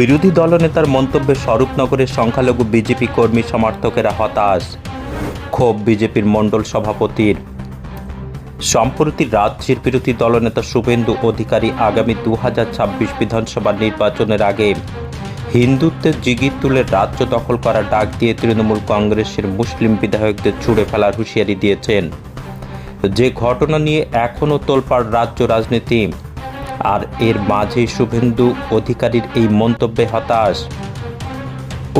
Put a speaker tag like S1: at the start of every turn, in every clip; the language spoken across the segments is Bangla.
S1: বিরোধী দলনেতার মন্তব্যে স্বরূপনগরের সংখ্যালঘু বিজেপি কর্মী সমর্থকেরা হতাশ। ক্ষোভ বিজেপির মণ্ডল সভাপতির। সম্প্রতি রাজ্যের বিরোধী দলনেতা শুভেন্দু অধিকারী আগামী দু বিধানসভা নির্বাচনের আগে হিন্দুত্বের জিগির তুলে রাজ্য দখল করার ডাক দিয়ে তৃণমূল কংগ্রেসের মুসলিম বিধায়কদের ছুড়ে ফেলার হুঁশিয়ারি দিয়েছেন। যে ঘটনা নিয়ে এখনও তোলপাড় রাজ্য রাজনীতি আর এর মাঝে শুভেন্দু অধিকারীর এই মন্তব্যে হতাশ।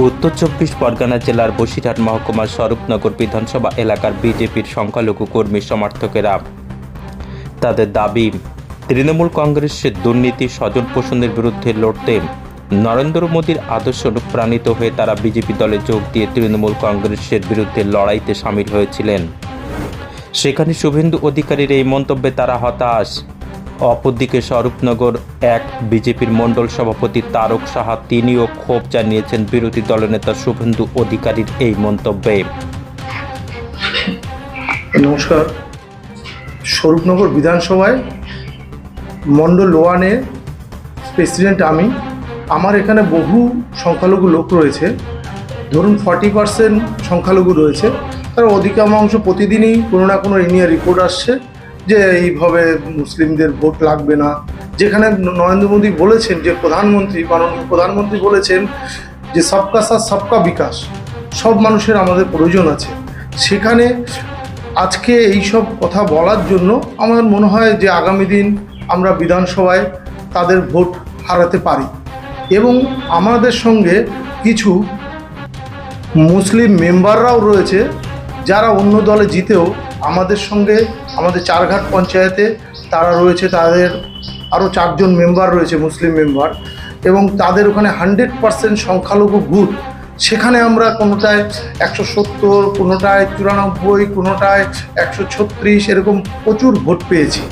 S1: উত্তর চব্বিশ পরগনা জেলার বসিরহাট মহকুমার স্বরূপনগর বিধানসভা এলাকার বিজেপির সংখ্যালঘু কর্মী সমর্থকেরা। তাদের দাবি, তৃণমূল কংগ্রেসের দুর্নীতি, স্বজন পোষণের বিরুদ্ধে লড়তে নরেন্দ্র মোদীর আদর্শ অনুপ্রাণিত হয়ে তারা বিজেপি দলে যোগ দিয়ে তৃণমূল কংগ্রেসের বিরুদ্ধে লড়াইতে সামিল হয়েছিলেন। সেখানে শুভেন্দু অধিকারীর এই মন্তব্যে তারা হতাশ। অপরদিকে স্বরূপনগর এক বিজেপির মণ্ডল সভাপতি তারক সাহা তিনিও ক্ষোভ জানিয়েছেন বিরোধী দলনেতা শুভেন্দু অধিকারীর এই মন্তব্যে।
S2: নমস্কার। স্বরূপনগর বিধানসভায় মণ্ডল ওয়ানের প্রেসিডেন্ট আমি। আমার এখানে বহু সংখ্যালঘু লোক রয়েছে। ধরুন ফর্টি পার্সেন্ট সংখ্যালঘু রয়েছে। তার অধিকাংশ প্রতিদিনই কোনো না কোনো এ নিয়ে রিপোর্ট আসছে। যে এইভাবে মুসলিমদের ভোট লাগবে না। যেখানে নরেন্দ্র মোদী বলেছেন যে প্রধানমন্ত্রী, মাননীয় প্রধানমন্ত্রী বলেছেন যে সবকা সাথ সবকা বিকাশ, সব মানুষের আমাদের প্রয়োজন আছে। সেখানে আজকে এই সব কথা বলার জন্য আমার মনে হয় যে আগামী দিন আমরা বিধানসভায় তাদের ভোট হারাতে পারি। এবং আমাদের সঙ্গে কিছু মুসলিম মেম্বাররাও রয়েছে যারা অন্য দলে জিতেও আমাদের সঙ্গে আমাদের চারঘাট পঞ্চায়েতে তারা রয়েছে, তাদের আরও চারজন মেম্বার রয়েছে, মুসলিম মেম্বার এবং তাদের ওখানে হান্ড্রেড পার্সেন্ট সংখ্যালঘু বুথ। সেখানে আমরা কোনোটায় একশো সত্তর, কোনোটায় চুরানব্বই, কোনোটায় একশো ছত্রিশ এরকম প্রচুর ভোট পেয়েছি।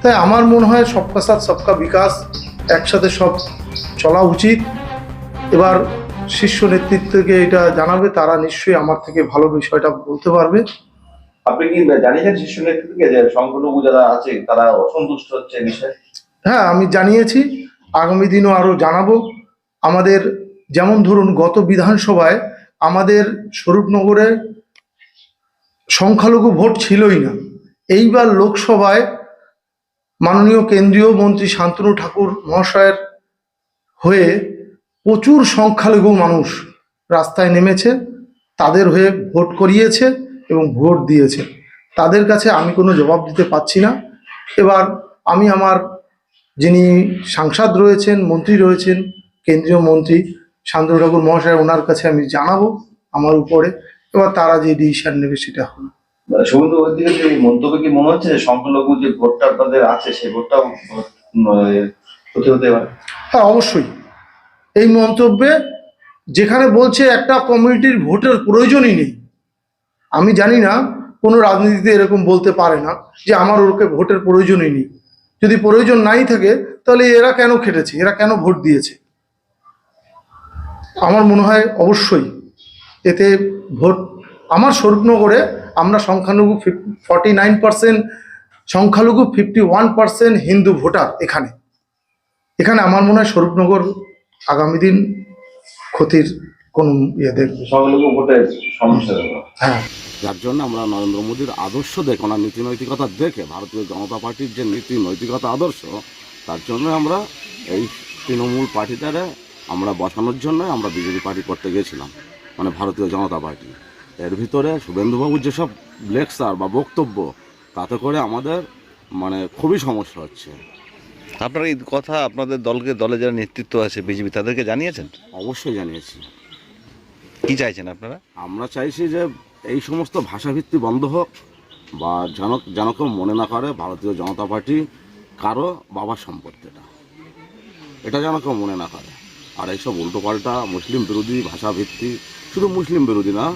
S2: তাই আমার মনে হয় সবকা সাথ, সবকা বিকাশ, একসাথে সব চলা উচিত। এবার শীর্ষ নেতৃত্বকে এটা জানাবে, তারা নিশ্চয়ই আমার থেকে ভালো বিষয়টা বলতে পারবে।
S3: আপনি কি জানিয়েছেন শীর্ষ নেতৃত্বকে যে সংখ্যালঘু যারা আছে, তারা অসন্তুষ্ট হচ্ছে বিষয়ে?
S2: হ্যাঁ আমি জানিয়েছি, আগামী দিনও আরও জানাব। আমাদের যেমন ধরুন গত বিধানসভায় আমাদের স্বরূপনগরে সংখ্যালঘু ভোট ছিলই না। এইবার লোকসভায় মাননীয় কেন্দ্রীয় মন্ত্রী শান্তনু ঠাকুর মহাশয়ের হয়ে প্রচুর সংখ্যালঘু মানুষ রাস্তায় নেমেছে, তাদের হয়ে ভোট করিয়েছে। এবং ভোট দিয়েছে। তাদের কাছে আমি কোনো জবাব দিতে পারছি না। এবার আমি আমার যিনি সাংসদ রয়েছেন মন্ত্রী রয়েছেন কেন্দ্রীয় মন্ত্রী শান্তনু ঠাকুর মহাশয় ওনার কাছে আমি জানাব আমার উপরে। এবার তারা যে ডিসিশন নেবে সেটা হবে।
S3: মানে শুভেন্দু অধিকারী এই মন্তব্যে কি মনে হচ্ছে যে সংখ্যালঘু যে ভোটটা আপনাদের আছে সেই হতে পারে?
S2: হ্যাঁ অবশ্যই। এই মন্তব্যে যেখানে বলছে একটা কমিউনিটির ভোটের প্রয়োজনই নেই। আমি জানি না, কোনো রাজনীতিতে এরকম বলতে পারে না যে আমার ওকে ভোটের প্রয়োজনই নেই। যদি প্রয়োজন নাই থাকে, তাহলে এরা কেন খেটেছে? এরা কেন ভোট দিয়েছে? আমার মনে হয় অবশ্যই এতে ভোট, আমার স্বরূপনগরে আমরা সংখ্যালঘু ফর্টি নাইন পার্সেন্ট সংখ্যালঘু fifty one percent Hindu voter এখানে। এখানে আমার মনে হয় স্বরূপনগর আগামী দিন ক্ষতির কোনো ইয়ে দেখবে হ্যাঁ।
S4: যার জন্য আমরা নরেন্দ্র মোদীর আদর্শ দেখে ওনার নীতি নৈতিকতা দেখে ভারতীয় জনতা পার্টির যে নীতি নৈতিকতা আদর্শ তার জন্য আমরা এই তৃণমূল পার্টিটারে আমরা বসানোর জন্য আমরা বিজেপি পার্টি করতে গেছিলাম মানে ভারতীয় জনতা পার্টি। এর ভিতরে শুভেন্দুবাবুর যেসব লেকচার বা বক্তব্য তাতে করে আমাদের মানে খুবই সমস্যা হচ্ছে।
S5: আপনার এই কথা আপনাদের দলকে দলে যারা নেতৃত্ব আছে বিজেপি তাদেরকে জানিয়েছেন?
S4: অবশ্যই জানিয়েছি।
S5: কি চাইছেন আপনারা?
S4: আমরা চাইছি যে এই সমস্ত ভাষাভিত্তি বন্ধ হোক বা যেন যেন কেউ মনে না করে ভারতীয় জনতা পার্টি কারও বাবার সম্পত্তিটা এটা যেন কেউ মনে না করে। আর এইসব উল্টোপাল্টা মুসলিম বিরোধী ভাষাভিত্তি শুধু মুসলিম বিরোধী না,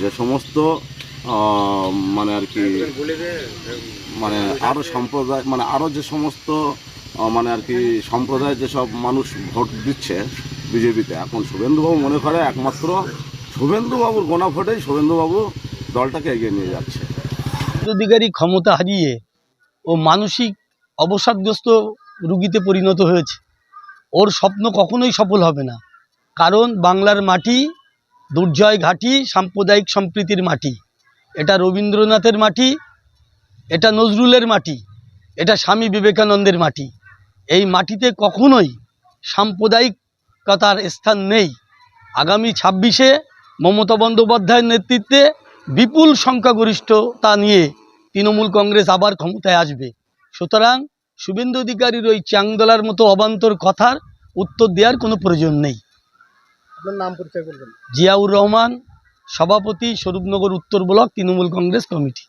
S4: যে- সমস্ত মানে আর কি মানে আরও সম্প্রদায় মানে আরও যে সমস্ত মানে আর কি সম্প্রদায়ের যেসব মানুষ ভোট দিচ্ছে বিজেপিতে, এখন শুভেন্দুবাবু মনে করে একমাত্র শুভেন্দুবাবুর গোনা ভোটেই শুভেন্দুবাবু দলটাকে এগিয়ে নিয়ে যাচ্ছে।
S6: অধিকারী ক্ষমতা হারিয়ে ও মানসিক অবসাদগ্রস্ত রুগীতে পরিণত হয়েছে। ওর স্বপ্ন কখনোই সফল হবে না। কারণ বাংলার মাটি দুর্জয় ঘাটি, সাম্প্রদায়িক সম্প্রীতির মাটি। এটা রবীন্দ্রনাথের মাটি, এটা নজরুলের মাটি, এটা স্বামী বিবেকানন্দের মাটি। এই মাটিতে কখনোই সাম্প্রদায়িকতার স্থান নেই। আগামী ছাব্বিশে মমতা বন্দ্যোপাধ্যায়ের নেতৃত্বে বিপুল সংখ্যাগরিষ্ঠতা নিয়ে তৃণমূল কংগ্রেস আবার ক্ষমতায় আসবে। সুতরাং শুভেন্দু অধিকারীর ওই চাংদলার মতো অবান্তর কথার উত্তর দেওয়ার কোনো প্রয়োজন নেই।
S2: আপনার নাম পরিচয় করবেন
S6: জিয়াউর রহমান সভাপতি স্বরূপনগর উত্তর ব্লক তৃণমূল কংগ্রেস কমিটি।